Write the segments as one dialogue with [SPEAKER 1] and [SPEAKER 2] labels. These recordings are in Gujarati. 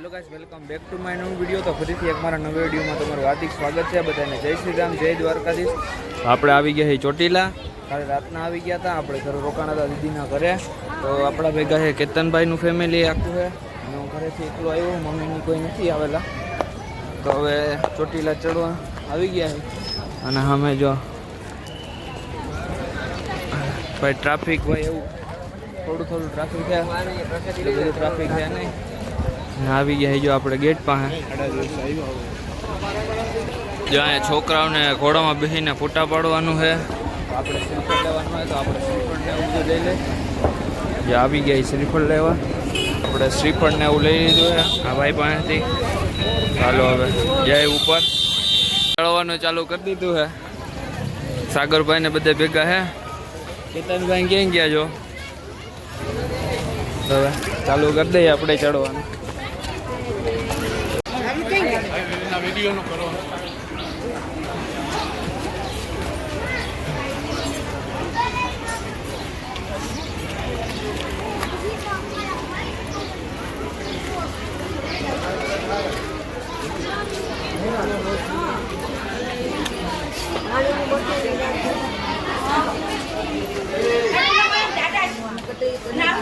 [SPEAKER 1] Hello guys welcome back to my new video. તો ફરીથી એક મારા નવા વિડીયોમાં તમારું હાર્દિક સ્વાગત છે. બધાને જય શ્રી રામ જય દ્વારકાધીશ. આપણે આવી ગયા છે ચોટીલા. કાલે રાતના આવી ગયા હતા. આપણે ઘરે રોકાણા હતા દીદીના ઘરે. તો આપણા ભેગા છે કેતનભાઈનું ફેમિલી આખું છે અને હું ઘરેથી એકલો આવ્યો મમ્મીની કોઈ નથી આવેલા. તો હવે ચોટીલા ચડવા આવી ગયા છે અને અમે જો ભાઈ ટ્રાફિક હોય એવું. થોડું થોડું ટ્રાફિક છે. બધું ટ્રાફિક છે નહીં. આવી ગયા છે જો આપણે ગેટ પાસે. જો અહીંયા છોકરાઓને ઘોડામાં બેસીને ફોટા પાડવાનું છે. આપણે શ્રીફળ જે આવી ગયા છે શ્રીફળ લેવા. આપણે શ્રીફળ ને એવું લઈ લીધું છે. આ ભાઈ પાસેથી. ચાલો હવે, જય ઉપર. ચડવાનું ચાલુ કરી દીધું છે. સાગરભાઈ ને બધે ભેગા હે કેતનભાઈ ક્યાં ગયા જો હવે ચાલુ કરી દઈએ આપણે ચડવાનું. વિડીયોનો કરો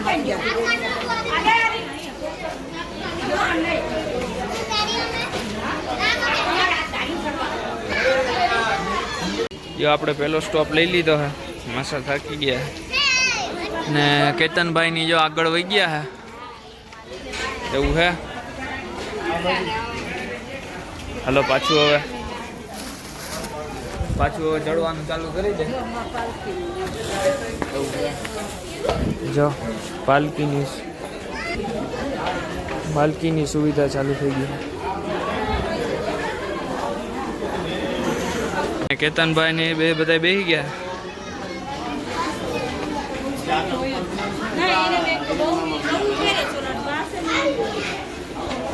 [SPEAKER 1] Thank you. જો આપણે પહેલો સ્ટોપ લઈ લીધો હે. માસા થાકી ગયા ને કેતનભાઈની જો આગળ વહી ગયા હે. એવું હે? હલો, પાછું હવે. પાછું હવે ચડવાનું ચાલુ કરી દે. જો, પાલકીની પાલકીની સુવિધા ચાલુ થઈ ગઈ કેતનભાઈ ને બે બધા બેસી ગયા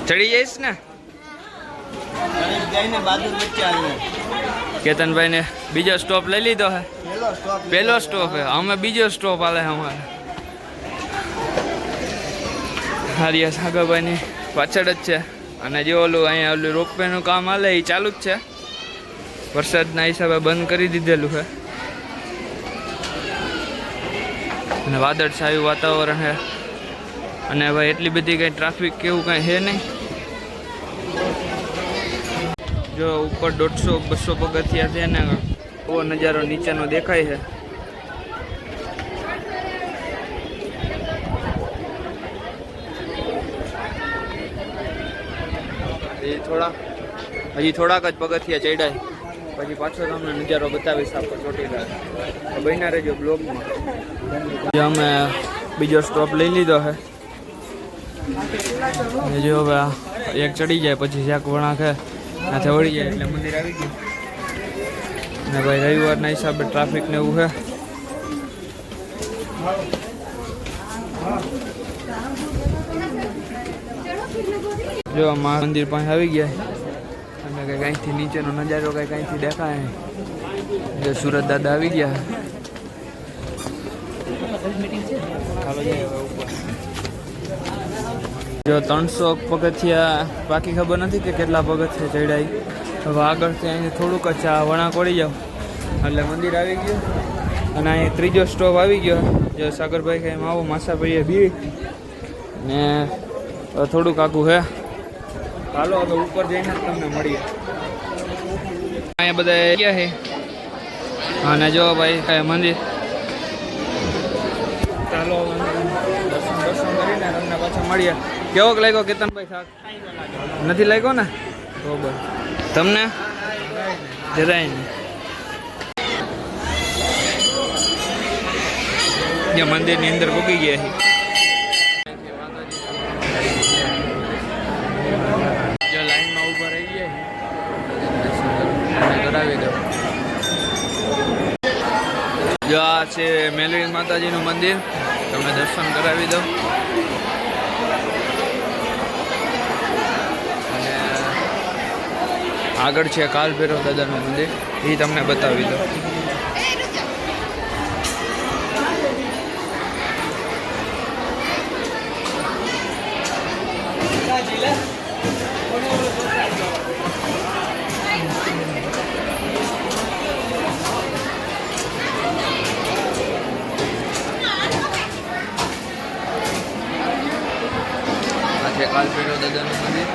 [SPEAKER 1] ચડી જઈશ ને? કેતનભાઈ ને બીજો સ્ટોપ લઈ લીધો હે?
[SPEAKER 2] પેલો સ્ટોપ
[SPEAKER 1] હે. અમે બીજો સ્ટોપ આલે અમારે. હારિયા સાગરભાઈ ની પાછળ જ છે. અને જે ઓલું અહીંયા ઓલું રોપવે નું કામ હાલે એ ચાલુ જ છે. વરસાદના હિસાબે બંધ કરી દીધેલું છે. અને વાદળછાયું વાતાવરણ છે. અને હવે એટલી બધી કંઈ ટ્રાફિક કે એવું કંઈ છે નહીં. જો ઉપર દોઢસો, બસો પગથિયા છે ને બહુ નજારો નીચેનો દેખાય છે. એ થોડા, હજી થોડાક જ પગથિયા ચડ્યા પછી પાછો તમને નજારો બતાવીશ આપણે ચોટીલા. બન્યા રહેજો બ્લોગમાં અમે બીજો સ્ટોપ લઈ લીધો છે. જો હવે એક ચડી જાય, પછી શાક વણાખે નાથે વળી જાય એટલે મંદિર આવી ગયું. ને ભાઈ રવિવારના હિસાબે ટ્રાફિક ને એવું છે. જો મંદિર પાસે આવી ગયા. અને કંઈક અહીંથી નીચેનો નજારો કંઈક કાંઈથી દેખાય. જે સુરત દાદા આવી ગયા. જો ત્રણસો પગથિયા બાકી ખબર નથી કે કેટલા પગથિયા ચડાઈ હવે આગળથી અહીંથી થોડુંક જ આ વળાંક વળી જાવ એટલે મંદિર આવી ગયું. અને અહીં ત્રીજો સ્ટોપ આવી ગયો. જો સાગરભાઈ કે એમ આવો માસાભાઈએ બી. ને થોડુંક આખું હે. હાલો, હવે ઉપર જઈને તમને મળીએ. અહીંયા બધા ગયા છે? અને જો ભાઈ મંદિર. ચાલો દર્શન દર્શન કરીને તમને પાછા મળીએ. કેવોક લાગ્યો કેતનભાઈ શાક? નથી લાગ્યો ને? બરોબર તમને? જરાય નહીં. મંદિરની અંદર પૂકી ગયા છે. છે દો જો આ છે મેલડી માતાજીનું મંદિર. તમને દર્શન કરાવી દો આગળ છે કાલ ભૈરવ દાદાનું મંદિર. એ તમને બતાવી દો
[SPEAKER 2] જિલ્લા
[SPEAKER 1] આ છે કાલભૈરવ દાદાનું મંદિર.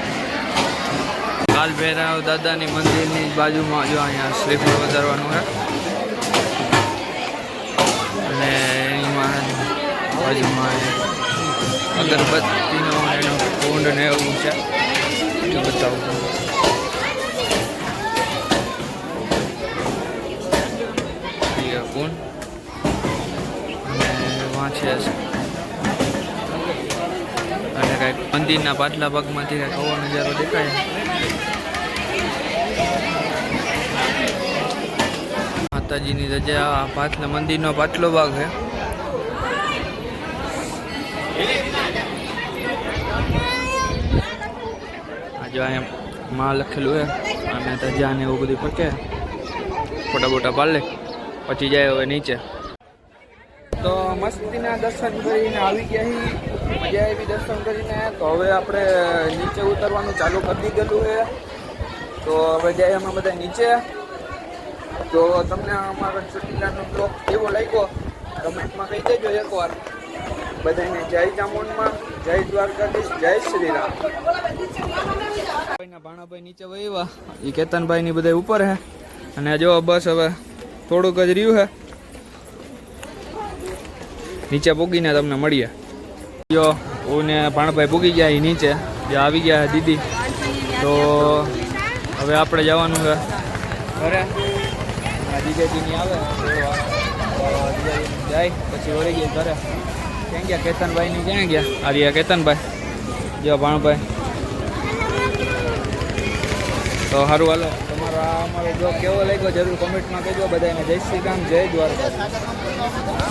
[SPEAKER 1] કાલભૈરવ દાદાની મંદિરની બાજુમાં જો અહીંયા શ્રીફળ વધારવાનું છે અને એમાં બાજુમાં અગરબત્તીનો એનો કુંડ ને એવું છે. જો બતાવું. કુંડ. અને વાંચ્યા છે કંઈક મંદિરના પાછલા ભાગમાંથી કંઈક નજારો દેખાય? માતાજીની રજા, આ પાછલા મંદિરનો પાછલો ભાગ છે. આ જો અહીંયા માં લખેલું છે અને ધજા ને એવું બધું પકે ફોટા બોટા પાડે પછી જાય હવે નીચે. તો મસ્તીના દર્શન કરીને આવી ગયા હી મજા દર્શન કરીને તો હવે આપણે નીચે ઉતરવાનું ચાલુ કરી દીધેલું છે. તો હવે જાય અમે બધા નીચે. તો તમને અમારો ચોટીલાનો બ્લોગ કેવો લાગ્યો? કમેન્ટમાં કહી દેજો એકવાર. બધાને જય ચામુંડમાં, જય દ્વારકાધીશ, જય શ્રી રામ ભાઈના ભાણાભાઈ નીચે વહીવા એ કેતનભાઈ ની બધા ઉપર હે. અને જો બસ હવે થોડુંક જ રહ્યું હે. નીચે પૂગીને તમને મળીએ. જો હું ને ભાણભાઈ ભૂગી ગયા એ નીચે, જે આવી ગયા દીદી. તો હવે આપણે જવાનું છે ઘરે. આ આવે. જાય, પછી વળી ગઈ ઘરે. ક્યાં ગયા? કેતનભાઈની ક્યાં ગયા? આ કેતનભાઈ. જો ભાણભાઈ. તો સારું હાલો. તમારો અમારો બ્લોગ કેવો લાગ્યો? જરૂર કોમેન્ટમાં કહેજો. બધાને જય શ્રી રામ, જય દ્વારકા